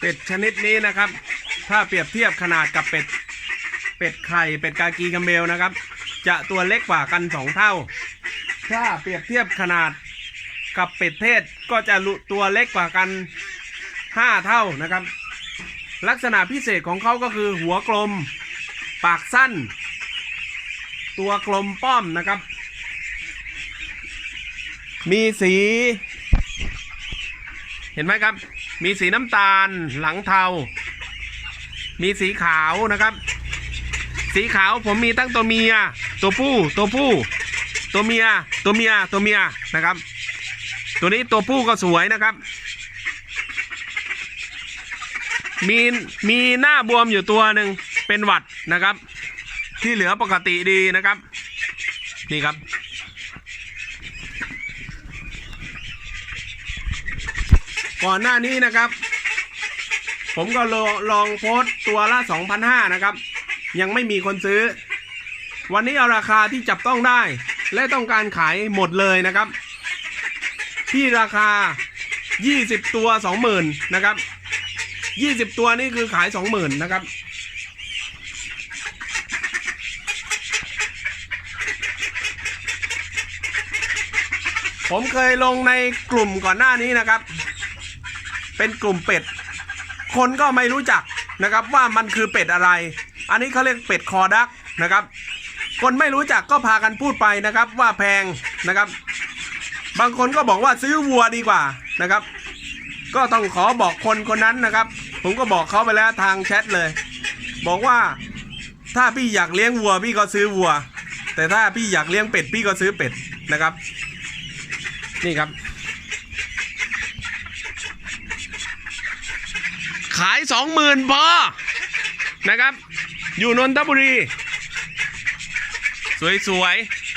เป็ดชนิดนี้นะครับ ถ้าเปรียบเทียบขนาดกับเป็ด เป็ดไข่ เป็ดกากีกัมเบลนะครับ จะตัวเล็กกว่ากันสองเท่า ถ้าเปรียบเทียบขนาด กับเป็ดเทศก็จะลุตัวเล็กกว่ากันห้าเท่านะครับ ลักษณะพิเศษของเขาก็คือหัวกลม ปากสั้น ตัวกลมป้อมนะครับ มีสี เห็นไหมครับ มีสีน้ำตาลหลังเทา มีสีขาวนะครับ สีขาวผมมีตั้งตัวเมีย ตัวผู้ ตัวผู้ ตัวเมีย ตัวเมีย ตัวเมียนะครับ ตัวนี้ตัวผู้ก็สวยนะครับ มีมีหน้าบวมอยู่ตัวหนึ่งเป็นหวัดนะครับ ที่เหลือปกติดีนะครับ นี่ครับ ก่อนหน้านี้นะครับ ผมก็ลองลองโพสต์ตัวละ 2,500 นะครับ ยังไม่มีคนซื้อ วันนี้เอาราคาที่จับต้องได้ และต้องการขายหมดเลยนะครับ ที่ราคา 20 ตัว 20,000นะครับ 20 ตัวนี่คือขาย 20,000นะครับผมเคยลงในกลุ่มก่อนหน้านี้นะครับ เป็นกลุ่มเป็ด คนก็ไม่รู้จักนะครับว่ามันคือเป็ดอะไร อันนี้เขาเรียกเป็ดคอดักนะครับ คนไม่รู้จักก็พากันพูดไปนะครับว่าแพงนะครับ บางคนก็บอกว่าซื้อวัวดีกว่านะครับ ก็ต้องขอบอกคนคนนั้นนะครับ ผมก็บอกเขาไปแล้วทางแชทเลย บอกว่าถ้าพี่อยากเลี้ยงวัวพี่ก็ซื้อวัว แต่ถ้าพี่อยากเลี้ยงเป็ดพี่ก็ซื้อเป็ดนะครับ นี่ครับ ขายสองหมื่นพอนะครับ อยู่นนทบุรี สวยๆ